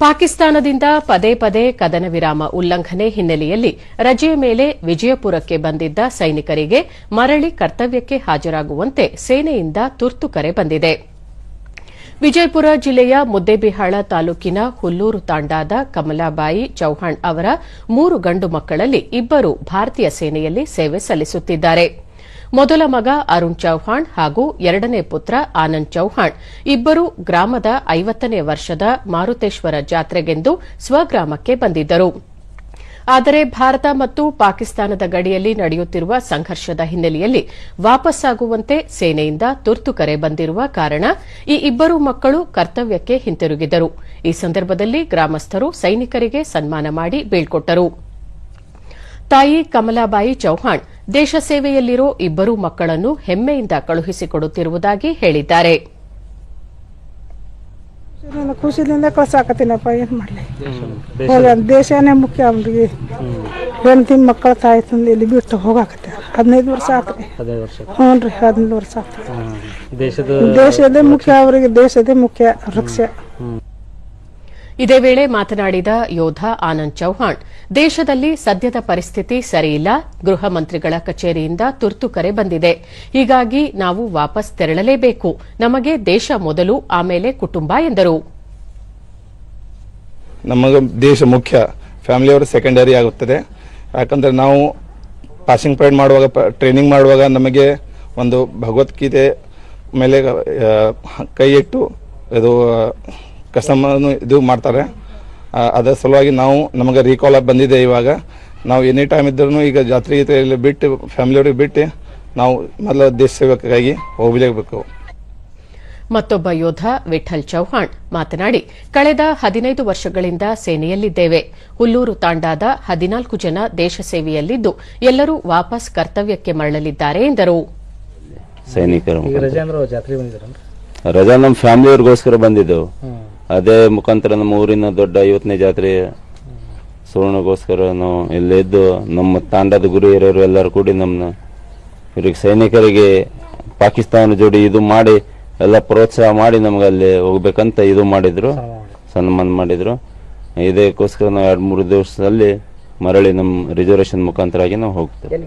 ಪಾಕಿಸ್ತಾನದಿಂದ ಪದೇ ಪದೇ ಕದನ ವಿರಾಮ ಉಲ್ಲಂಘನೆ ಹಿನ್ನೆಲೆಯಲ್ಲಿ ರಜೆಯ ಮೇಲೆ ವಿಜಯಪುರಕ್ಕೆ ಬಂದಿದ್ದ ಸೈನಿಕರಿಗೆ ಮರಳಿ ಕರ್ತವ್ಯಕ್ಕೆ ಹಾಜರಾಗುವಂತೆ ಸೇನೆಯಿಂದ ತುರ್ತು ಕರೆ ಬಂದಿದೆ. ವಿಜಯಪುರ ಜಿಲ್ಲೆಯ ಮುದ್ದೇಬಿಹಾಳ ತಾಲೂಕಿನ ಹುಲ್ಲೂರು ತಾಂಡಾದ ಕಮಲಾಬಾಯಿ ಚೌಹಾಣ್ ಅವರ ಮೂರು ಗಂಡು ಮಕ್ಕಳಲ್ಲಿ ಇಬ್ಬರು ಭಾರತೀಯ ಸೇನೆಯಲ್ಲಿ ಸೇವೆ ಸಲ್ಲಿಸುತ್ತಿದ್ದಾರೆ. ಮೊದಲ ಮಗ ಅರುಣ್ ಚೌಹಾಣ್ ಹಾಗೂ ಎರಡನೇ ಪುತ್ರ ಆನಂದ್ ಚೌಹಾಣ್. ಇಬ್ಬರು ಗ್ರಾಮದ ಐವತ್ತನೇ ವರ್ಷದ ಮಾರುತೇಶ್ವರ ಜಾತ್ರೆಗೆಂದು ಸ್ವಗ್ರಾಮಕ್ಕೆ ಬಂದಿದ್ದರು. ಆದರೆ ಭಾರತ ಮತ್ತು ಪಾಕಿಸ್ತಾನದ ಗಡಿಯಲ್ಲಿ ನಡೆಯುತ್ತಿರುವ ಸಂಘರ್ಷದ ಹಿನ್ನೆಲೆಯಲ್ಲಿ ವಾಪಸ್ಸಾಗುವಂತೆ ಸೇನೆಯಿಂದ ತುರ್ತು ಕರೆ ಬಂದಿರುವ ಕಾರಣ ಈ ಇಬ್ಬರು ಮಕ್ಕಳು ಕರ್ತವ್ಯಕ್ಕೆ ಹಿಂತಿರುಗಿದರು ಈ ಸಂದರ್ಭದಲ್ಲಿ ಗ್ರಾಮಸ್ಥರು ಸೈನಿಕರಿಗೆ ಸನ್ಮಾನ ಮಾಡಿ ಬೀಳ್ಕೊಟ್ಟರು. ತಾಯಿ ಕಮಲಾಬಾಯಿ ಚೌಹಾಣ್ ದೇಶ ಸೇವೆಯಲ್ಲಿರೋ ಇಬ್ಬರು ಮಕ್ಕಳನ್ನು ಹೆಮ್ಮೆಯಿಂದ ಕಳುಹಿಸಿಕೊಡುತ್ತಿರುವುದಾಗಿ ಹೇಳಿದ್ದಾರೆ. ಖುಷಿಯಿಂದ ಖುಷಿಲಿಂದ ಕಳ್ಸಾಕತ್ತೀನಪ್ಪ ಏನು ಮಾಡಲಿ? ಹೋಗ ದೇಶನೇ ಮುಖ್ಯ ಅವ್ರಿಗೆ ಹೆಂಡತಿ ಮಕ್ಕಳ ತಾಯಿ ತಂದು ಇಲ್ಲಿ ಬಿಟ್ಟು ಹೋಗಾಕತ್ತೆ. ಹದಿನೈದು ವರ್ಷ ಆತ್ರಿ. ಹ್ಞೂ ರೀ ಹದಿನೈದು ವರ್ಷ ಆತ್ರಿ. ದೇಶದ ದೇಶದೇ ಮುಖ್ಯ ಅವರಿಗೆ ದೇಶದೇ ಮುಖ್ಯ ರಕ್ಷೆ. ಇದೇ ವೇಳೆ ಮಾತನಾಡಿದ ಯೋಧ ಆನಂದ್ ಚೌಹಾಣ್, ದೇಶದಲ್ಲಿ ಸದ್ಯದ ಪರಿಸ್ಥಿತಿ ಸರಿಯಿಲ್ಲ, ಗೃಹ ಮಂತ್ರಿಗಳ ಕಚೇರಿಯಿಂದ ತುರ್ತು ಕರೆ ಬಂದಿದೆ. ಹೀಗಾಗಿ ನಾವು ವಾಪಸ್ ತೆರಳಲೇಬೇಕು. ನಮಗೆ ದೇಶ ಮೊದಲು, ಆಮೇಲೆ ಕುಟುಂಬ ಎಂದರು. ನಮಗೆ ದೇಶ ಮುಖ್ಯ ಫ್ಯಾಮಿಲಿಯವರು ಸೆಕೆಂಡರಿ ಆಗುತ್ತದೆ. ಯಾಕಂದರೆ ನಾವು ಪಾಸಿಂಗ್ ಪರೇಡ್ ಮಾಡುವಾಗ ಟ್ರೈನಿಂಗ್ ಮಾಡುವಾಗ ನಮಗೆ ಒಂದು ಭಗವದ್ಗೀತೆ ಮೇಲೆ ಕೈ ಇಟ್ಟು ಇದು ಕಸಮನ್ನು ಇದು ಮಾಡ್ತಾರೆ. ಅದರ ಸಲುವಾಗಿ ನಾವು ನಮಗೆ ರೀಕಾಲ್ ಬಂದಿದೆ ಇವಾಗ. ನಾವು ಎನಿ ಟೈಮ್ ಇದ್ರೂ ಈಗ ಜಾತ್ರೆ ಗೀತ್ರೆಯಲ್ಲಿ ಬಿಟ್ಟು ಫ್ಯಾಮಿಲಿಯವ್ರಿಗೆ ಬಿಟ್ಟು ನಾವು ಮೊದಲ ದೇಶ ಸೇವಕ್ಕಾಗಿ ಹೋಗಲೇಬೇಕು ಮತ್ತೊಬ್ಬ ಯೋಧ ವಿಠಲ್ ಚೌಹಾಣ್ ಮಾತನಾಡಿ ಕಳೆದ ಹದಿನೈದು ವರ್ಷಗಳಿಂದ ಸೇನೆಯಲ್ಲಿದ್ದೇವೆ. ಹುಲ್ಲೂರು ತಾಂಡಾದ ಹದಿನಾಲ್ಕು ಜನ ದೇಶ ಸೇವೆಯಲ್ಲಿದ್ದು ಎಲ್ಲರೂ ವಾಪಸ್ ಕರ್ತವ್ಯಕ್ಕೆ ಮರಳಲಿದ್ದಾರೆ ಎಂದರು. ಸೈನಿಕರು ರಜಾ ನಮ್ಮ ಫ್ಯಾಮಿಲಿಯವ್ರಿಗೋಸ್ಕರ ಬಂದಿದ್ದೆವು. ಅದೇ ಮುಖಾಂತರ ನಮ್ಮ ಊರಿನ ದೊಡ್ಡ ಐವತ್ತನೇ ಜಾತ್ರೆ ಸುವರ್ಣಗೋಸ್ಕರ ನಾವು ಇಲ್ಲಿ ಇದ್ದು ನಮ್ಮ ತಾಂಡದ ಗುರು ಹಿರಿಯರು ಎಲ್ಲರೂ ಕೂಡಿ ನಮ್ಮನ್ನ ಇವ್ರಿಗೆ ಸೈನಿಕರಿಗೆ ಪಾಕಿಸ್ತಾನ ಜೋಡಿ ಇದು ಮಾಡಿ ಎಲ್ಲ ಪ್ರೋತ್ಸಾಹ ಮಾಡಿ ನಮ್ಗೆ ಅಲ್ಲಿ ಹೋಗ್ಬೇಕಂತ ಇದು ಮಾಡಿದ್ರು, ಸನ್ಮಾನ ಮಾಡಿದ್ರು. ಇದಕ್ಕೋಸ್ಕರ ನಾವು ಎರಡು ಮೂರು ದಿವಸದಲ್ಲಿ ಮರಳಿ ನಮ್ಮ ರಿಸರ್ವೇಶನ್ ಮುಖಾಂತರ ಆಗಿ ನಾವು ಹೋಗ್ತೇವೆ.